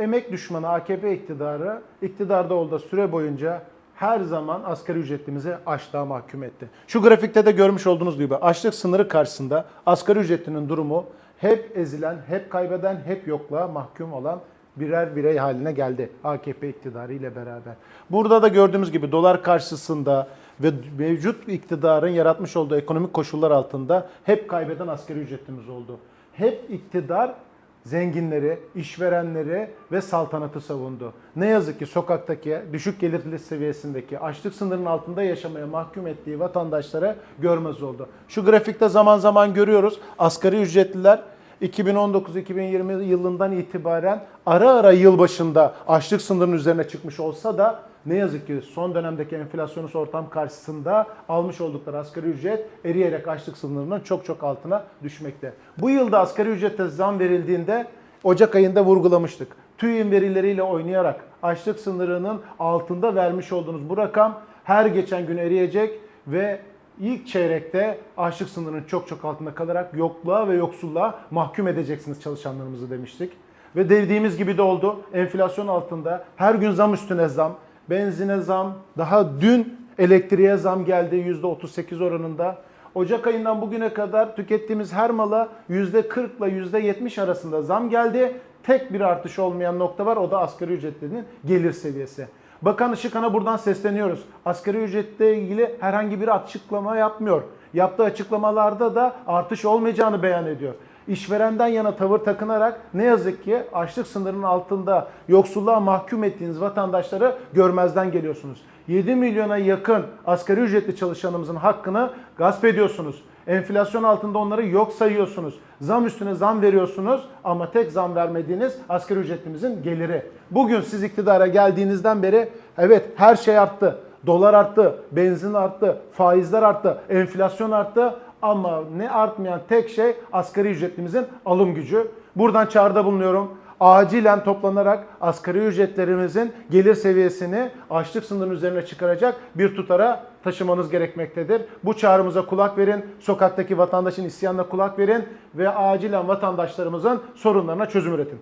emek düşmanı AKP iktidarı iktidarda olduğu süre boyunca her zaman asgari ücretlimizi açlığa mahkum etti. Şu grafikte de görmüş olduğunuz gibi açlık sınırı karşısında asgari ücretlinin durumu hep ezilen, hep kaybeden, hep yokluğa mahkum olan birer birey haline geldi AKP iktidarı ile beraber. Burada da gördüğümüz gibi dolar karşısında ve mevcut iktidarın yaratmış olduğu ekonomik koşullar altında hep kaybeden asgari ücretlimiz oldu. Hep iktidar zenginleri, işverenleri ve saltanatı savundu. Ne yazık ki sokaktaki düşük gelirli seviyesindeki açlık sınırının altında yaşamaya mahkum ettiği vatandaşlara görmez oldu. Şu grafikte zaman zaman görüyoruz asgari ücretliler 2019-2020 yılından itibaren ara ara yılbaşında açlık sınırının üzerine çıkmış olsa da ne yazık ki son dönemdeki enflasyonist ortam karşısında almış oldukları asgari ücret eriyerek açlık sınırının çok çok altına düşmekte. Bu yılda asgari ücrete zam verildiğinde Ocak ayında vurgulamıştık. TÜİ'nin verileriyle oynayarak açlık sınırının altında vermiş olduğunuz bu rakam her geçen gün eriyecek ve ilk çeyrekte açlık sınırının çok çok altında kalarak yokluğa ve yoksulluğa mahkum edeceksiniz çalışanlarımızı demiştik. Ve dediğimiz gibi de oldu. Enflasyon altında her gün zam üstüne zam, benzine zam, daha dün elektriğe zam geldi %38 oranında. Ocak ayından bugüne kadar tükettiğimiz her mala %40 ile %70 arasında zam geldi. Tek bir artış olmayan nokta var o da asgari ücretlerinin gelir seviyesi. Bakan Işıkhan'a buradan sesleniyoruz. Asgari ücretle ilgili herhangi bir açıklama yapmıyor. Yaptığı açıklamalarda da artış olmayacağını beyan ediyor. İşverenden yana tavır takınarak ne yazık ki açlık sınırının altında yoksulluğa mahkum ettiğiniz vatandaşları görmezden geliyorsunuz. 7 milyona yakın asgari ücretli çalışanımızın hakkını gasp ediyorsunuz. Enflasyon altında onları yok sayıyorsunuz. Zam üstüne zam veriyorsunuz ama tek zam vermediğiniz asgari ücretlimizin geliri. Bugün siz iktidara geldiğinizden beri evet her şey arttı. Dolar arttı, benzin arttı, faizler arttı, enflasyon arttı ama ne artmayan tek şey asgari ücretlimizin alım gücü. Buradan çağrıda bulunuyorum. Acilen toplanarak asgari ücretlerimizin gelir seviyesini açlık sınırının üzerine çıkaracak bir tutara taşımanız gerekmektedir. Bu çağrımıza kulak verin. Sokaktaki vatandaşın isyanına kulak verin ve acilen vatandaşlarımızın sorunlarına çözüm üretin.